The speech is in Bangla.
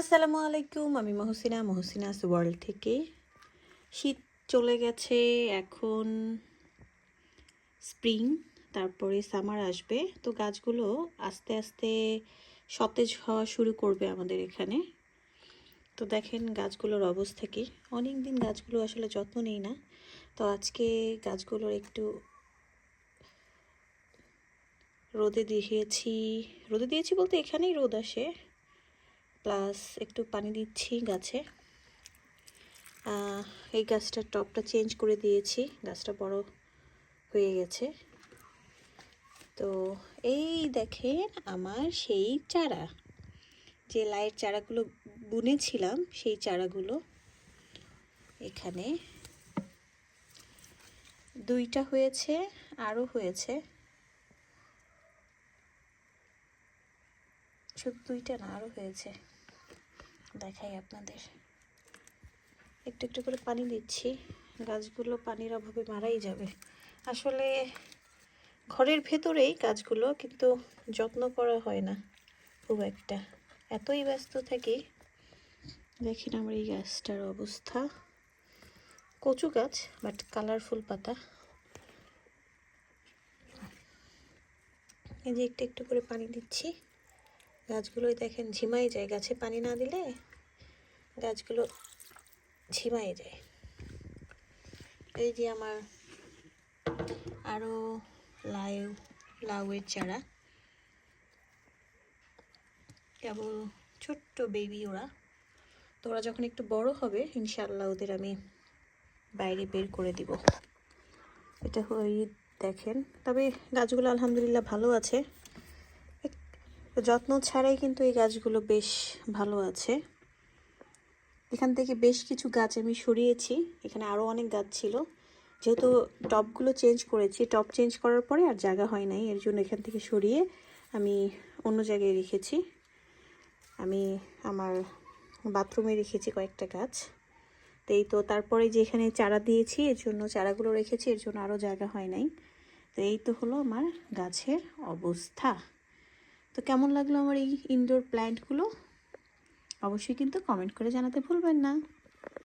আসসালামু আলাইকুম, আমি মহসিনা মহসিনাস ওয়ার্ল্ড থেকে। শীত চলে গেছে, এখন স্প্রিং তারপরে সামার আসবে। তো গাছগুলো আস্তে আস্তে সতেজ হওয়া শুরু করবে আমাদের এখানে। তো দেখেন গাছগুলোর অবস্থা কি। অনেক দিন গাছগুলো আসলে যত্ন নেই না। তো আজকে গাছগুলোর একটু রোদে দিয়েছি। রোদে দিয়েছি বলতে এখানেই রোদ আসে। প্লাস একটু পানি দিচ্ছি গাছে। এই গাছটার টপটা চেঞ্জ করে দিয়েছি, গাছটা বড় হয়ে গেছে। তো এই দেখেন আমার সেই চারা, যে লাইয়ের চারাগুলো বুনেছিলাম, সেই চারাগুলো এখানে। দুইটা হয়েছে, আরও হয়েছে। শুধু দুইটা না আরও হয়েছে। দেখাই আপনাদের। একটু একটু করে পানি দিচ্ছি। গাছগুলো পানির অভাবে মারাই যাবে। আসলে ঘরের ভেতরেই গাছগুলো, কিন্তু যত্ন করা হয় না খুব একটা। এতই ব্যস্ত থাকি। দেখেন আমার এই গাছটার অবস্থা। কচু গাছ, বাট কালারফুল পাতা। এই যে একটু একটু করে পানি দিচ্ছি। গাছগুলোই দেখেন ঝিমাই যায়, গাছে পানি না দিলে গাছগুলো ঝিমাই যায়। এই যে আমার আরও লাউ, লাউয়ের চারা। কেবল ছোট্ট বেবি ওরা। তো ওরা যখন একটু বড় হবে ইনশাল্লাহ ওদের আমি বাইরে বের করে দিব। এটা হয়ে দেখেন। তবে গাছগুলো আলহামদুলিল্লাহ ভালো আছে। যত্ন ছাড়াই কিন্তু এই গাছগুলো বেশ ভালো আছে। এখান থেকে বেশ কিছু গাছ আমি সরিয়েছি। এখানে আরও অনেক গাছ ছিল। যেহেতু টবগুলো চেঞ্জ করেছি টব চেঞ্জ করার পরে আর জায়গা হয় নাই, এর জন্য এখান থেকে সরিয়ে আমি অন্য জায়গায় রেখেছি। আমি আমার বাথরুমে রেখেছি কয়েকটা গাছ। তো এই তো তারপরে যে এখানে চারা দিয়েছি, এর জন্য চারাগুলো রেখেছি, এর জন্য আরও জায়গা হয় নাই। তো এই তো হলো আমার গাছের অবস্থা। তো কেমন লাগল আমার এই ইনডোর প্ল্যান্টগুলো অবশ্যই কিন্তু কমেন্ট করে জানাতে ভুলবেন না।